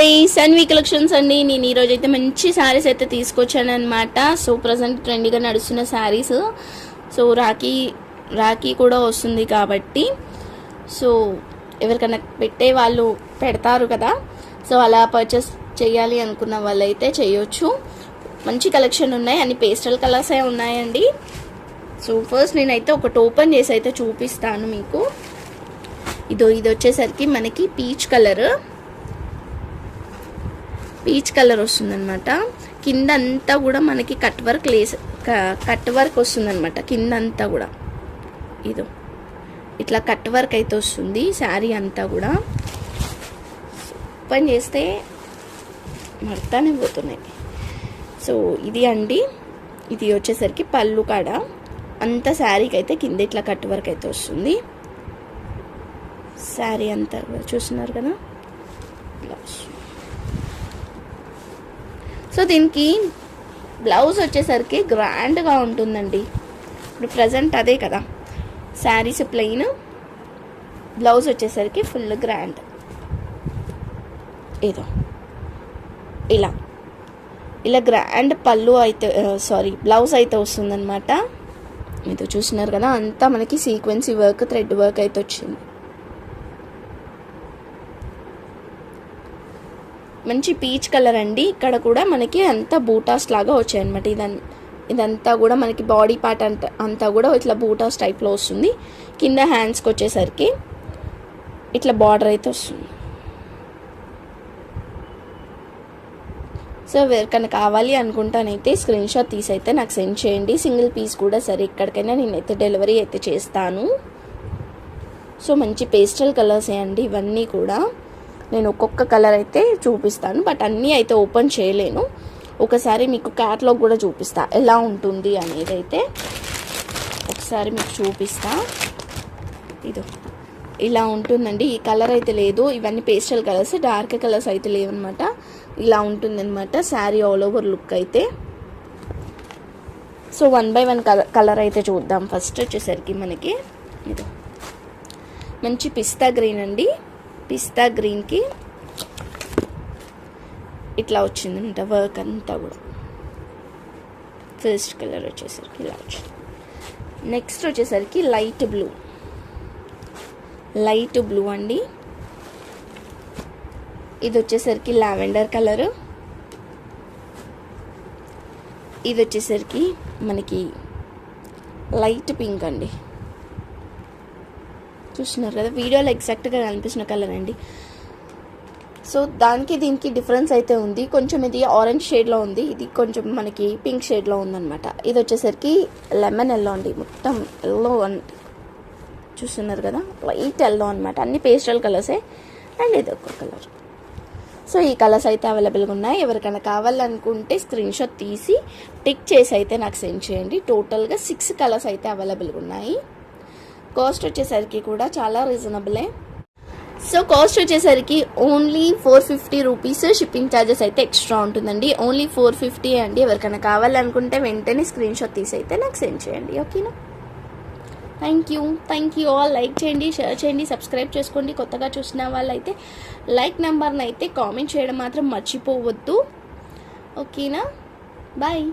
నమస్తే సన్వి కలెక్షన్స్ అండి నేను ఈరోజు అయితే మంచి శారీస్ అయితే తీసుకొచ్చాను అనమాట సో ప్రజెంట్ ట్రెండ్గా నడుస్తున్న శారీస్ సో రాఖీ రాఖీ కూడా వస్తుంది కాబట్టి. సో ఎవరికైనా పెట్టే వాళ్ళు పెడతారు కదా. సో అలా పర్చేస్ చేయాలి అనుకున్న వాళ్ళైతే చేయొచ్చు. మంచి కలెక్షన్ ఉన్నాయి. అన్ని పేస్టల్ కలర్సే ఉన్నాయండి. సో ఫస్ట్ నేనైతే ఒకటి ఓపెన్ చేసి అయితే చూపిస్తాను మీకు. ఇదో ఇది వచ్చేసరికి మనకి పీచ్ కలర్ పీచ్ కలర్ వస్తుందన్నమాట. కింద అంతా కూడా మనకి cut work lace cut work వస్తుందన్నమాట. కింద అంతా కూడా. ఇదో. ఇట్లా కట్ వర్క్ అయితే వస్తుంది శారీ అంతా కూడా. ఓపెన్ చేస్తే మడతానే పోతున్నాయి. సో ఇది అండి. ఇది వచ్చేసరికి పళ్ళు కాడ. అంత శారీకి అయితే కింద ఇట్లా కట్ వర్క్ అయితే వస్తుంది. శారీ అంతా కూడా చూస్తున్నారు కదా? బ్లౌజ్ సో దీనికి బ్లౌజ్ వచ్చేసరికి గ్రాండ్గా ఉంటుందండి. ఇప్పుడు ప్రజెంట్ అదే కదా. శారీస్ ప్లెయిన్ బ్లౌజ్ వచ్చేసరికి ఫుల్ గ్రాండ్. ఏదో ఇలా. ఇలా గ్రాండ్ పళ్ళు అయితే సారీ బ్లౌజ్ అయితే వస్తుందన్నమాట. మీతో చూసినారు కదా అంతా మనకి సీక్వెన్సీ వర్క్ థ్రెడ్ వర్క్ అయితే వచ్చింది. మంచి పీచ్ కలర్ అండి. ఇక్కడ కూడా మనకి అంతా బూటాస్ లాగా వచ్చాయి అనమాట ఇదన్ ఇదంతా కూడా మనకి బాడీ పార్ట్ అంతా అంతా కూడా ఇట్లా బూటాస్ టైప్లో వస్తుంది. కింద హ్యాండ్స్కి వచ్చేసరికి ఇట్లా బార్డర్ అయితే వస్తుంది. సో ఎవరికైనా కావాలి అనుకుంటానైతే స్క్రీన్ షాట్ తీసి అయితే నాకు సెండ్ చేయండి. సింగిల్ పీస్ కూడా సరే ఎక్కడికైనా నేనైతే డెలివరీ అయితే చేస్తాను. సో మంచి పేస్టల్ కలర్స్ అండి ఇవన్నీ కూడా. నేను ఒక్కొక్క కలర్ అయితే చూపిస్తాను బట్ అన్నీ అయితే ఓపెన్ చేయలేను. ఒకసారి మీకు క్యాట్లాగ్ కూడా చూపిస్తా ఎలా ఉంటుంది అనేది అయితే ఒకసారి మీకు చూపిస్తా. ఇదో ఇలా ఉంటుందండి. ఈ కలర్ అయితే లేదు ఇవన్నీ పేస్టల్ కలర్స్ డార్క్ కలర్స్ అయితే లేవన్నమాట. ఇలా ఉంటుందన్నమాట శారీ ఆల్ ఓవర్ లుక్ అయితే. So one by one colour colour అయితే చూద్దాం. ఫస్ట్ వచ్చేసరికి మనకి ఇదో మంచి పిస్తా గ్రీన్ అండి. పిస్తా గ్రీన్కి ఇట్లా వచ్చింది వర్క్ అంతా కూడా. ఫస్ట్ కలర్ వచ్చేసరికి ఇలా వచ్చింది. నెక్స్ట్ వచ్చేసరికి లైట్ బ్లూ. లైట్ బ్లూ అండి. ఇది వచ్చేసరికి లావెండర్ కలరు. ఇది వచ్చేసరికి మనకి లైట్ పింక్ అండి. చూస్తున్నారు కదా. వీడియోలో ఎగ్జాక్ట్గా కనిపిస్తున్న కలర్ అండి. సో దానికి దీనికి డిఫరెన్స్ అయితే ఉంది. కొంచెం ఇది ఆరెంజ్ షేడ్లో ఉంది. ఇది కొంచెం మనకి పింక్ షేడ్లో ఉందన్నమాట. ఇది వచ్చేసరికి లెమన్ ఎల్లో అండి. మొత్తం ఎల్లో చూస్తున్నారు కదా? లైట్ ఎల్లో అనమాట అన్ని పేస్టల్ కలర్సే అండ్ ఇది ఒక కలర్ సో ఈ కలర్స్ అయితే అవైలబుల్గా ఉన్నాయి. ఎవరికైనా కావాలనుకుంటే స్క్రీన్ షాట్ తీసి టిక్ చేసి అయితే నాకు సెండ్ చేయండి. టోటల్గా సిక్స్ కలర్స్ అయితే అవైలబుల్గా ఉన్నాయి. కాస్ట్ వచ్చేసరికి కూడా చాలా రీజనబులే. సో కాస్ట్ వచ్చేసరికి only four fifty rupees shipping charges అయితే ఎక్స్ట్రా ఉంటుందండి. ఓన్లీ ఫోర్ ఫిఫ్టీ అండి. ఎవరికైనా కావాలనుకుంటే వెంటనే స్క్రీన్ షాట్ తీసి అయితే నాకు సెండ్ చేయండి. ఓకేనా? Thank you thank you all like చేయండి షేర్ చేయండి సబ్స్క్రైబ్ చేసుకోండి. కొత్తగా చూసిన వాళ్ళైతే లైక్ నెంబర్ని అయితే కామెంట్ చేయడం మాత్రం మర్చిపోవద్దు. ఓకేనా? బాయ్